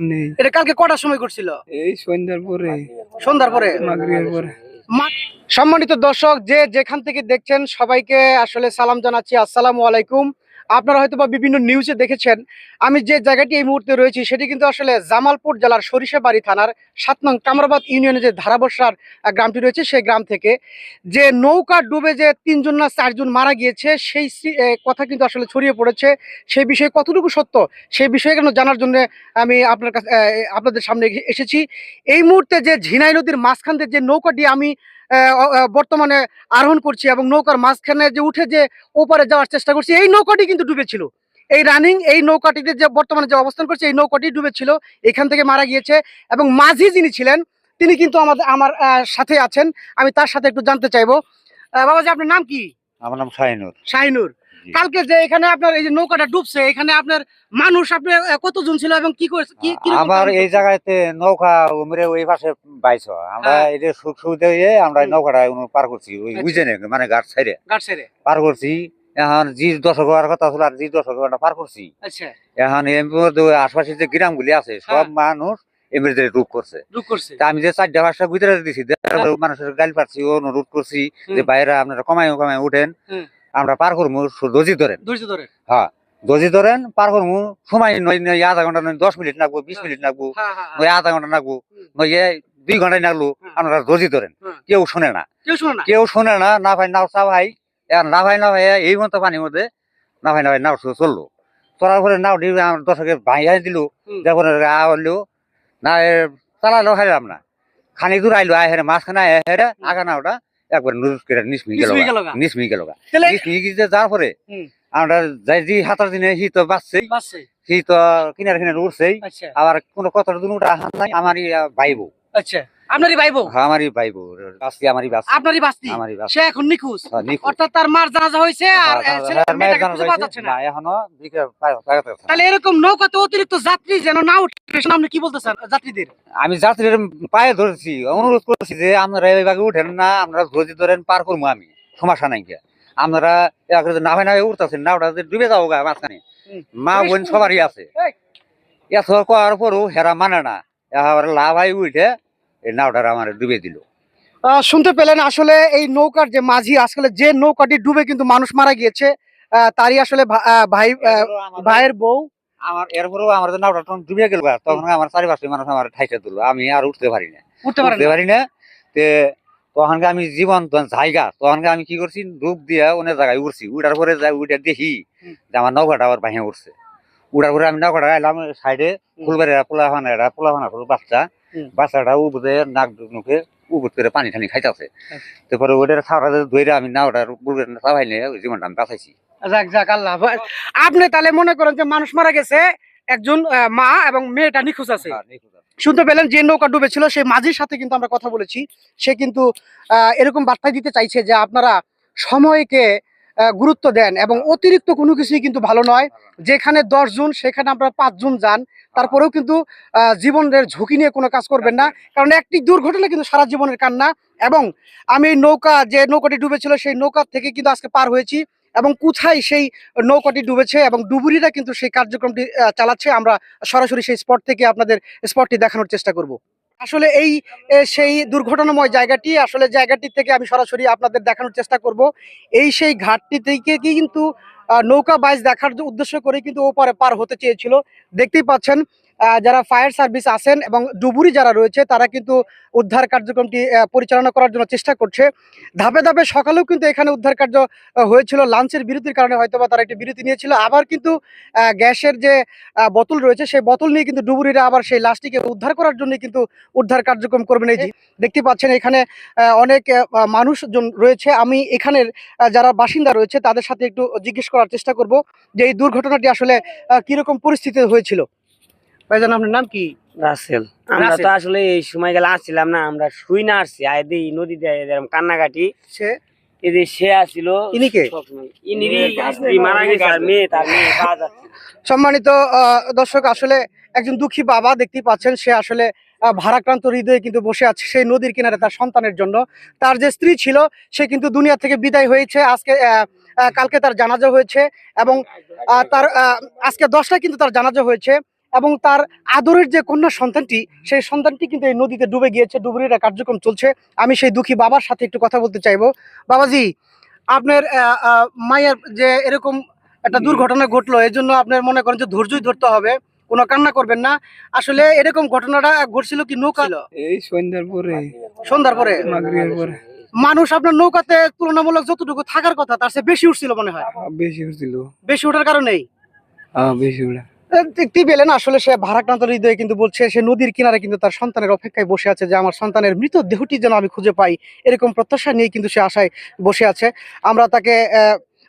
নেই। এটা কালকে কটার সময় করছিল? এই সন্ধ্যার পরে। সন্ধ্যার পরে? মাগরিবের পরে। মা- সম্মানিত দর্শক যে যেখান থেকে দেখছেন সবাইকে আসলে সালাম জানাচ্ছি। আসসালামু আলাইকুম। আপনারা হয়তো বা বিভিন্ন নিউজে দেখেছেন। আমি যে জায়গাটি এই মুহূর্তে রয়েছি, সেটি কিন্তু আসলে জামালপুর জেলার সরিষাবাড়ি থানার সাত নং কামরাবাদ ইউনিয়নে যে ধারাবর্ষার গ্রামটি রয়েছে, সেই গ্রাম থেকে। যে নৌকা ডুবে যে তিনজন না চারজন মারা গিয়েছে, সেই কথা কিন্তু আসলে ছড়িয়ে পড়েছে। সেই বিষয়ে কতটুকু সত্য সেই বিষয়ে কেন জানার জন্য আমি আপনার কাছে আপনাদের সামনে এসেছি। এই মুহূর্তে যে ঝিনাই নদীর মাঝখান দিয়ে যে নৌকাটি আমি বর্তমানে আরোহণ করছি এবং নৌকার মাঝখানে যে উঠে যে ওপারে যাওয়ার চেষ্টা করছি এই নৌকাটি কিন্তু ডুবেছিল। এই রানিং এই নৌকাটিতে যে বর্তমানে যে অবস্থান করছে এই নৌকাটি ডুবেছিল এখান থেকে মারা গিয়েছে এবং মাঝি যিনি ছিলেন তিনি কিন্তু আমাদের আমার সাথে আছেন। আমি তার সাথে একটু জানতে চাইব। বাবাজি আপনার নাম কি? আমার নাম শাহিনুর শাহিনুর। কালকে যে এখানে আপনার এই যে নৌকাটা ডুবছে এখানে আপনার মানুষ আপনি কতজন ছিল এবং কি কি আমার এই? জায়গাতে নৌকা উমরে ওই পাশে বাইছ। আমরা হ্যাঁ। এই যে সুখ সুবিধা হয়ে আমরা নৌকাটা পার করছি ওই আচ্ছা। বুঝে মানে ঘাট সাইডে। ঘাট সেরে পার করছি এখন জি দশক হওয়ার কথা ছিল আর জি দশক পার করছি। আচ্ছা। এখন আশপাশে যে গ্রামগুলি আছে সব হ্যাঁ। মানুষ এমনিতে রুট করছে। আমি যে চারটা পাঁচটা ভিতরে দিছি দেড় মানুষের গাল পাচ্ছি অনুরোধ করছি যে বাইরে আপনারা কমাই কমাই উঠেন। আমরা পার করব দজি ধরেন। ধরে দজি ধরেন পার করব সময় নয় নয় আধা ঘণ্টা নয় দশ মিনিট লাগবো বিশ মিনিট লাগবো হ্যাঁ হ্যাঁ হ্যাঁ। নয় আধা ঘণ্টা লাগবো হুম। নয় দুই ঘন্টায় লাগল। আপনারা দজি ধরেন। কেউ শোনে না। কেউ শোনো না। না ভাই নাও চা ভাই না ভাই না ভাই এই মতো পানির মধ্যে না ভাই না ভাই নাও চলল। চলার পরে নাও ডিবে আমার দশকে ভাইয়াই দিল। যখন আলো না চালালো হাইলাম না। খানি দূর আইলো আয় হেরে মাঝখানে আয় হেরে আগা নাওটা একবার নুরুজ করে নিসমি গেল নিসমি গেল। নিসমি গিয়ে যাওয়ার পরে আমরা যাই যে হাতার দিনে হি তো বাঁচছেই। সি হি তো কিনারে কিনার উঠছেই আচ্ছা। আবার কোনো কথা দুন উঠা হাত নাই আমারই ভাই বউ আচ্ছা। আপনারই ভাই বউ হ্যাঁ, আমারই ভাই বউ বাঁচছি আমারই বাঁচছি আপনারই বাস্তি আমারই বাঁচছি সে এখন নিখোঁজ? হ্যাঁ, অর্থাৎ তার মার জানাজা হয়েছে আর হ্যাঁ, খুঁজে? পাওয়া যাচ্ছে না। এখনও। তাহলে এরকম নৌকাতে অতিরিক্ত যাত্রী যেন না উঠে আপনি কি বলতেছেন যাত্রীদের? আমি যাত্রীর পায়ে ধরেছি অনুরোধ করছি যে আপনারা এইভাবে উঠেন না আপনারা ধৈর্য ধরেন পার করব আমি। সমস্যা নাই আপনারা নামে নাভে উঠতেছেন না ওটা ডুবে যাব গা মাঝখানে। মা বোন সবারই আছে। এত করার পরও হেরা মানে না। এবার লাভ হয় উঠে এই নাওটার আমার ডুবে দিল। শুনতে পেলেন আসলে এই নৌকার যে মাঝি আসলে যে নৌকাটি ডুবে কিন্তু মানুষ মারা গিয়েছে তারই আসলে ভাই ভাইয়ের বউ। আমার এরপরেও আমার যে নাওটা ডুবে গেল তখন আমার চারিপাশে মানুষ আমার ঠাইতে দিল। আমি আর উঠতে পারি না। উঠতে পারি না। তে তখনকে আমি জীবন জায়গা। তখনকে আমি কি করছি? ডুব দিয়া অনেক জায়গায় উঠছি উঠার পরে যাই উঠে দেখি। যে আমার নৌকাটা আবার ভাঙে উঠছে উঠার পরে আমি নৌকাটা এলাম সাইডে ফুলবাড়ি পোলাহানা ফুল বাচ্চা। বাচ্চাটা উবুতে নাক মুখে উবুত করে পানি টানি খাইতেছে। আচ্ছা। তারপরে ওইটার খাওয়াটা ধরে আমি নাওটার বুড়ে চাপাই নিয়ে জীবনটা আমি বাঁচাইছি। যাক যাক আল্লাহ আপনি তাহলে মনে করেন যে মানুষ মারা গেছে একজন মা এবং মেয়েটা নিখোঁজ আছে। শুনতে পেলেন যে নৌকা ডুবেছিল সেই মাঝির সাথে কিন্তু আমরা কথা বলেছি। সে কিন্তু আহ, এরকম বার্তা দিতে চাইছে যে আপনারা সময়কে গুরুত্ব দেন এবং অতিরিক্ত কোনো কিছুই কিন্তু ভালো নয়। যেখানে দশ জন সেখানে আপনারা পাঁচ জন যান। তারপরেও কিন্তু জীবনের ঝুঁকি নিয়ে কোনো কাজ করবেন না। কারণ একটি দুর্ঘটনা কিন্তু সারা জীবনের কান্না এবং আমি এই নৌকা যে নৌকাটি ডুবেছিল সেই নৌকা থেকে কিন্তু আজকে পার হয়েছি এবং কোথায় সেই নৌকাটি ডুবেছে এবং ডুবুরিরা কিন্তু সেই কার্যক্রমটি চালাচ্ছে আমরা সরাসরি সেই স্পট থেকে আপনাদের স্পটটি দেখানোর চেষ্টা করব। আসলে এই সেই দুর্ঘটনাময় জায়গাটি, আসলে জায়গাটি থেকে আমি সরাসরি আপনাদের দেখানোর চেষ্টা করব। এই সেই ঘাটটি থেকে কিন্তু নৌকা বাইজ দেখার উদ্দেশ্য করে কিন্তু ওপারে পার হতে চেয়েছিল। দেখতেই পাচ্ছেন যারা ফায়ার সার্ভিস আছেন এবং ডুবুরি যারা রয়েছে, তারা কিন্তু উদ্ধার কার্যক্রমটি পরিচালনা করার জন্য চেষ্টা করছে। ধাপে ধাপে সকালেও কিন্তু এখানে উদ্ধার কার্য হয়েছিল। লাঞ্চের বিরতির কারণে হয়তোবা তারা একটি বিরতি নিয়েছিল। আবার কিন্তু গ্যাসের যে বোতল রয়েছে, সেই বোতল নিয়ে কিন্তু ডুবুরিরা আবার সেই লাশটিকে উদ্ধার করার জন্য কিন্তু উদ্ধার কার্যক্রম করবেন। এই দেখতে পাচ্ছেন এখানে অনেক মানুষজন রয়েছে। আমি এখানের যারা বাসিন্দা রয়েছে, তাদের সাথে একটু জিজ্ঞেস করার চেষ্টা করব যে এই দুর্ঘটনাটি আসলে কীরকম পরিস্থিতি হয়েছিল। ভাইজান আপনার নাম কি? রাসেল। আমরা তো আসলে এই সময় গেলে আসছিলাম না আমরা শুই না আসছি। আয় দিই নদীতে এরকম কান্নাকাটি। সে? এদের সে আসছিল ইনি ইনিরই মারা গেছে আর মেয়ে তার মেয়ে পাওয়া যাচ্ছে সম্মানিত দর্শক আসলে একজন দুঃখী বাবা দেখতেই পাচ্ছেন সে আসলে আহ, ভারাক্রান্ত হৃদয়ে কিন্তু বসে আছে সেই নদীর কিনারে তার সন্তানের জন্য। তার যে স্ত্রী ছিল সে কিন্তু দুনিয়া থেকে বিদায় হয়েছে আজকে আহ, আহ, কালকে তার জানাজা হয়েছে এবং আহ, তার আহ, আজকে দশটায় কিন্তু তার জানাজা হয়েছে। এবং তার আদরের যে কন্যা সন্তানটি সেই সন্তানটি কিন্তু এই নদীতে ডুবে গিয়েছে ডুবুরিরা কার্যক্রম চলছে। আমি সেই দুঃখী বাবার সাথে একটু কথা বলতে চাইব। বাবাজি আপনার মায়ের যে এরকম একটা দুর্ঘটনা ঘটলো এই জন্য আপনার মনে করেন যে ধৈর্যই ধরতে হবে। কোনো কান্না করবেন না। আসলে এরকম ঘটনাটা ঘটছিল কি নৌকা? এই সন্ধ্যার পরে সন্ধ্যার পরে। মানুষ আপনার নৌকাতে তুলনামূলক যতটুকু থাকার কথা তার চেয়ে বেশি উঠছিল মনে হয়? বেশি উঠছিল। বেশি ওঠার কারণেই? হ্যাঁ বেশি পেলেন আসলে সে ভারাক্রান্ত হৃদয়ে কিন্তু বলছে, সে নদীর কিনারে কিন্তু তার সন্তানের অপেক্ষায় বসে আছে যে আমার সন্তানের মৃত দেহটি যেন আমি খুঁজে পাই। এরকম প্রত্যাশা নিয়ে কিন্তু সে আশায় বসে আছে। আমরা তাকে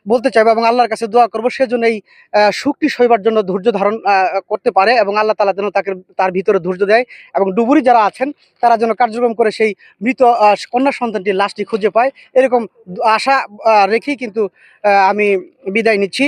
বলতে চাইব এবং আল্লাহর কাছে দোয়া করব সেজন্য এই সুখটি সইবার জন্য ধৈর্য ধারণ করতে পারে এবং আল্লাহ তালা যেন তাকে তার ভিতরে ধৈর্য দেয় এবং ডুবুরি যারা আছেন, তারা যেন কার্যক্রম করে সেই মৃত কন্যা সন্তানটির লাশটি খুঁজে পায়। এরকম আশা রেখেই কিন্তু আমি বিদায় নিচ্ছি।